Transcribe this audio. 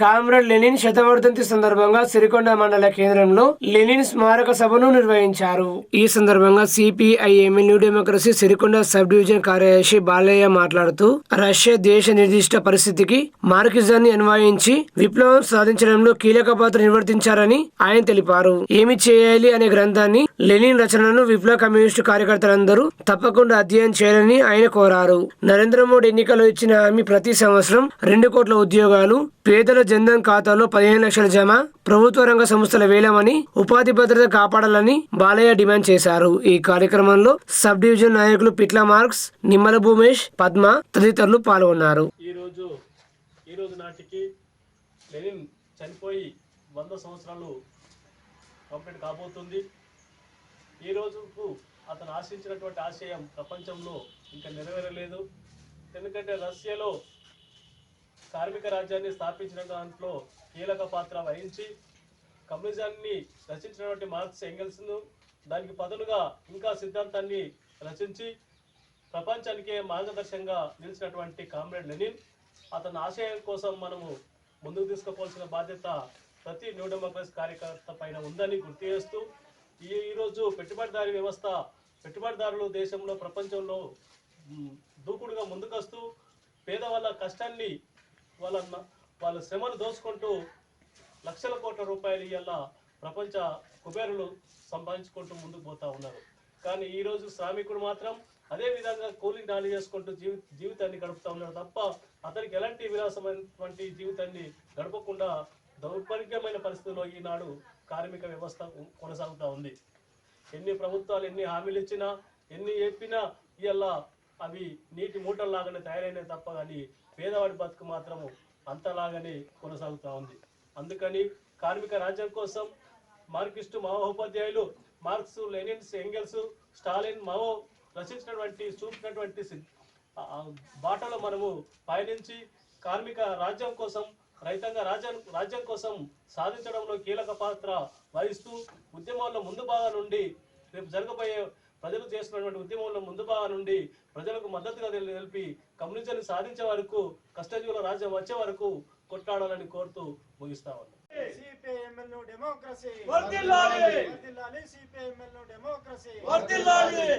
Comrade Lenin శతవర్ధంతి సందర్భంగా సిరికొండ మండల కేంద్రంలో లెనిన్ స్మారక సభను నిర్వహించారు. ఈ సందర్భంగా CPIM new democracy Sirikonda sub division కార్యదర్శి బాలయ్య మాట్లాడుతూ రష్యా దేశ నిర్దిష్ట పరిస్థితికి మార్కిజాన్ని అన్వయించి విప్లవం సాధించడంలో కీలక పాత్ర నిర్వర్తించారని ఆయన తెలిపారు. ఏమి చేయాలి అనే గ్రంథాన్ని లెనిన్ రచనను విప్లవ కమ్యూనిస్టు కార్యకర్తలందరూ తప్పకుండా అధ్యయనం చేయాలని ఆయన కోరారు. నరేంద్ర మోడీ ఎన్నికల్లో ఇచ్చిన హామీ ప్రతి సంవత్సరం రెండు కోట్ల ఉద్యోగాలు పేదల జన్ధన్ ఖాతాలో పదిహేను లక్షల జమ ప్రభుత్వ రంగ సంస్థల వేలమని ఉపాధి భద్రత కాపాడాలని బాలయ్య డిమాండ్ చేశారు. ఈ కార్యక్రమంలో సబ్ డివిజన్ నాయకులు పిట్ల మార్క్స్ నిమ్మల భూమేష్ పద్మ తదితరులు పాల్గొన్నారు. ఈరోజు ఈరోజు నాటికి లెనిన్ చనిపోయి వంద సంవత్సరాలు కంప్లీట్ కాబోతుంది. ఈ రోజుకు అతను ఆశించినటువంటి ఆశయం ప్రపంచంలో ఇంకా నెరవేరలేదు. ఎందుకంటే రష్యాలో కార్మిక రాజ్యాన్ని స్థాపించిన దాంట్లో కీలక పాత్ర వహించి కమ్యూనిజాన్ని రచించినటువంటి మార్క్స్ ఎంగెల్స్ను దానికి పదులుగా ఇంకా సిద్ధాంతాన్ని రచించి ప్రపంచానికే మార్గదర్శకంగా నిలిచినటువంటి కామ్రేడ్ లెనిన్. అతని ఆశయం కోసం మనము ముందుకు తీసుకుపోవాల్సిన బాధ్యత ప్రతి న్యూ డెమోక్రసీ కార్యకర్త పైన ఉందని గుర్తు చేస్తూ ఈ ఈరోజు పెట్టుబడిదారీ వ్యవస్థ పెట్టుబడిదారులు దేశంలో ప్రపంచంలో దూకుడుగా ముందుకొస్తూ పేదవాళ్ళ కష్టాన్ని వాళ్ళ వాళ్ళ శ్రమను దోచుకుంటూ లక్షల కోట్ల రూపాయలు ఇవాళ ప్రపంచ కుబేరులు సంపాదించుకుంటూ ముందుకు పోతా ఉన్నారు. కానీ ఈరోజు శ్రామికుడు మాత్రం అదే విధంగా కూలీ నాలి చేసుకుంటూ జీవి జీవితాన్ని గడుపుతా ఉన్నాడు తప్ప అతనికి ఎలాంటి విలాసమైనటువంటి జీవితాన్ని గడపకుండా దౌర్భాగ్యమైన పరిస్థితుల్లో ఈనాడు కార్మిక వ్యవస్థ కొనసాగుతూ ఉంది. ఎన్ని ప్రభుత్వాలు ఎన్ని హామీలు ఇచ్చినా ఎన్ని చెప్పినా ఇవాళ అవి నీటి మూటల్లాగానే తయారైనవి తప్ప కానీ పేదవాడి బతుకు మాత్రము అంతలాగానే కొనసాగుతూ ఉంది. అందుకని కార్మిక రాజ్యం కోసం Marxist మహోపాధ్యాయులు Marx Lenins Engels Stalin Mao రచించినటువంటి చూపినటువంటి బాటలో మనము పయనించి కార్మిక రాజ్యం కోసం రైతాంగ రాజ్యం రాజ్యం కోసం సాధించడంలో కీలక పాత్ర వహిస్తూ ఉద్యమాల్లో ముందు భాగం నుండి రేపు జరగబోయే ప్రజలు చేస్తున్నటువంటి ఉద్యమంలో ముందు భాగం నుండి ప్రజలకు మద్దతుగా తెలి- తెలిపి కమ్యూనిజాన్ని సాధించే వరకు కష్టజీవుల రాజ్యం వచ్చే వరకు కొట్లాడాలని కోరుతూ ముగిస్తా ఉన్నాను డెమోక్రసీ.